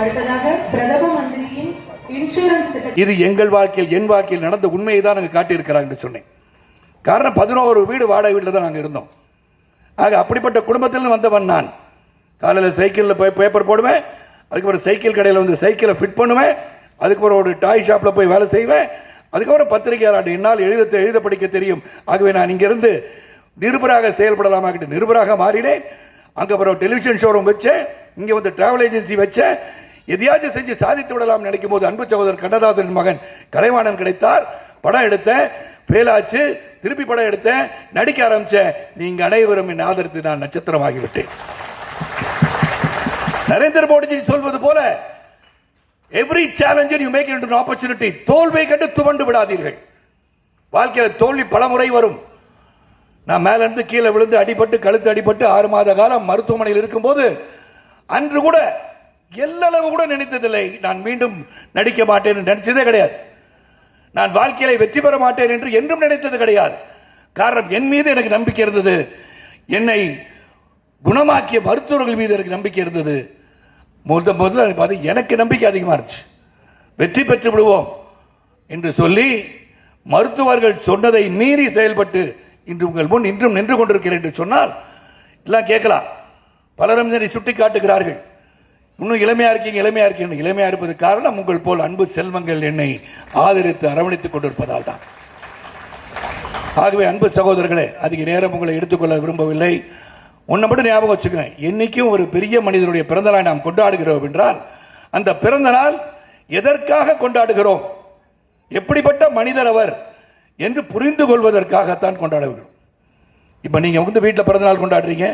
அடுத்ததாக பிரதம மந்திரியின் இன்சூரன்ஸ் இது எங்கள் வாழ்க்கையில் என் வாழ்க்கையில் நடந்த உண்மையை தான் நாங்கள் காட்டியிருக்கிறாங்கன்னு சொன்னேன். காரணம் பதினோரு வீடு வாடகை வீட்டில் தான் நாங்கள் இருந்தோம். ஆக அப்படிப்பட்ட குடும்பத்தில் வந்தவன் நான். காலையில் சைக்கிளில் போய் பேப்பர் போடுவேன் அதுக்கப்புறம் சைக்கிள் கடையில் வந்து சைக்கிளை ஃபிட் பண்ணுவேன் அதுக்கப்புறம் ஒரு டாய் ஷாப்பில் போய் வேலை செய்வேன் அதுக்கப்புறம் பத்திரிகையாளர் என்னால் எழுத எழுத படிக்க தெரியும். ஆகவே நான் இங்கிருந்து நிருபராக செயல்படலாமாக்கிட்டு நிருபராக மாறினேன். அங்கே அப்புறம் டெலிவிஷன் ஷோரூம் வச்சேன் இங்கே வந்து ட்ராவல் ஏஜென்சி வச்சேன் எதையாச்சும் செஞ்சு சாதித்து விடலாம் நினைக்கும் போது அன்பு சகோதரர் கண்ணதாசன் மகன் கலைவாணன் கிடைத்தார். படம் எடுத்தேன். ஃபெயிலாச்சு திருப்பி படம் எடுத்தேன். நடிக்க ஆரம்பிச்சேன். நீங்கள் அனைவரும் என்னை ஆதரித்து நான் நட்சத்திரமாகிவிட்டேன். நரேந்திர மோடிஜி சொல்வது போல every challenger you make into opportunity தோல்வை கண்டு துவண்டு விடாதீர்கள். வாழ்க்கையில் தோல்வி பல முறை வரும். நான் மேலேருந்து கீழே விழுந்து அடிபட்டு கழுத்து அடிபட்டு ஆறு மாத காலம் மருத்துவமனையில் இருக்கும்போது அன்று கூட எல்லளவு கூட நினைத்ததில்லை. நான் மீண்டும் நடிக்க மாட்டேன் என்று நினைச்சதே கிடையாது. நான் வாழ்க்கையில வெற்றி பெற மாட்டேன் என்று என்றும் நினைத்தது கிடையாது. காரணம் என் மீது எனக்கு நம்பிக்கை இருந்தது. என்னை குணமாக்கிய மருத்துவர்கள் மீது எனக்கு நம்பிக்கை இருந்தது. முத முதல்ல பார்த்து எனக்கு நம்பிக்கை அதிகமாக இருந்துச்சு. வெற்றி பெற்று விடுவோம் என்று சொல்லி மருத்துவர்கள் சொன்னதை மீறி செயல்பட்டு இன்று உங்கள் முன் இன்றும் நின்று கொண்டிருக்கிறேன் என்று சொன்னால் எல்லாம் கேட்கலாம். பலரும் இதனை சுட்டி காட்டுகிறார்கள் இன்னும் இளமையா இருக்கீங்க இளமையா இருக்கீங்க இளமையா இருப்பது காரணம் உங்கள் போல் அன்பு செல்வங்கள் என்னை ஆதரித்து அரவணைத்துக் கொண்டிருப்பதால் தான். ஆகவே அன்பு சகோதரர்களே அதிக நேரம் உங்களை எடுத்துக்கொள்ள விரும்பவில்லை. ஒன்றை மட்டும் ஞாபகம் வச்சுக்கிறேன். என்னைக்கும் ஒரு பெரிய மனிதனுடைய பிறந்த நாளை நாம் கொண்டாடுகிறோம் என்றால் அந்த பிறந்த நாள் எதற்காக கொண்டாடுகிறோம்? எப்படிப்பட்ட மனிதர் அவர் என்று புரிந்து கொள்வதற்காகத்தான் கொண்டாடுகிறோம். இப்போ நீங்கள் வந்து வீட்டில் பிறந்தநாள் கொண்டாடுறீங்க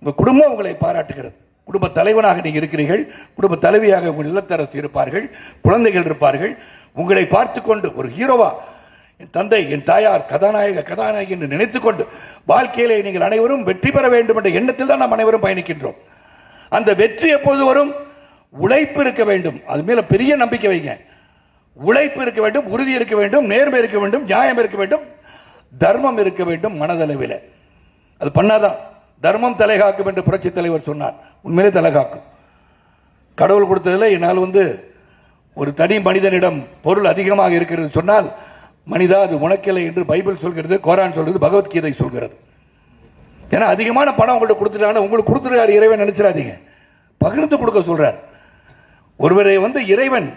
உங்கள் குடும்பம் உங்களை பாராட்டுகிறது. குடும்ப தலைவனாக நீங்கள் இருக்கிறீர்கள். குடும்ப தலைவியாக உங்கள் இல்லத்தரசு இருப்பார்கள். குழந்தைகள் இருப்பார்கள். உங்களை பார்த்து கொண்டு ஒரு ஹீரோவா என் தந்தை என் தாயார் கதாநாயக கதாநாயகி என்று நினைத்து கொண்டு வாழ்க்கையிலே நீங்கள் அனைவரும் வெற்றி பெற வேண்டும் என்ற எண்ணத்தில் தான் நாம் அனைவரும் பயணிக்கின்றோம். அந்த வெற்றி எப்போது வரும்? உழைப்பு இருக்க வேண்டும். அது மேல பெரிய நம்பிக்கை வைங்க. உழைப்பு இருக்க வேண்டும் உறுதி இருக்க வேண்டும் நேர்மை இருக்க வேண்டும் நியாயம் இருக்க வேண்டும் தர்மம் இருக்க வேண்டும் மனதளவில். அது பண்ணாதான் தர்மம் தலைகாக்கும் என்று புரட்சி தலைவர் சொன்னார். உண்மையிலே தலைகாக்கும் கடவுள் கொடுத்ததில் என்னால் வந்து ஒரு தனி மனிதனிடம் பொருள் அதிகமாக இருக்கிறது சொன்னால் மனிதா அது உனக்கில்லை என்று பைபிள் சொல்கிறது கோரான் சொல்கிறது பகவத்கீதை சொல்கிறது. ஏன்னா அதிகமான பணம் உங்கள்கிட்ட கொடுத்துட்டாங்க உங்களுக்கு கொடுத்துருக்காரு இறைவன் நினச்சிடாதீங்க. பகிர்ந்து கொடுக்க சொல்கிறார் ஒருவரை வந்து இறைவன்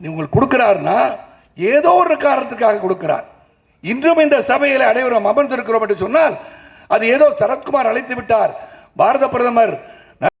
உங்களுக்கு கொடுக்குறாருன்னா ஏதோ ஒரு காரணத்துக்காக கொடுக்கிறார். இன்றும் இந்த சபையில் அனைவரும் அமர்ந்திருக்கிறோம் என்று சொன்னால் அது ஏதோ சரத்குமார் அழைத்து விட்டார். பாரத பிரதமர்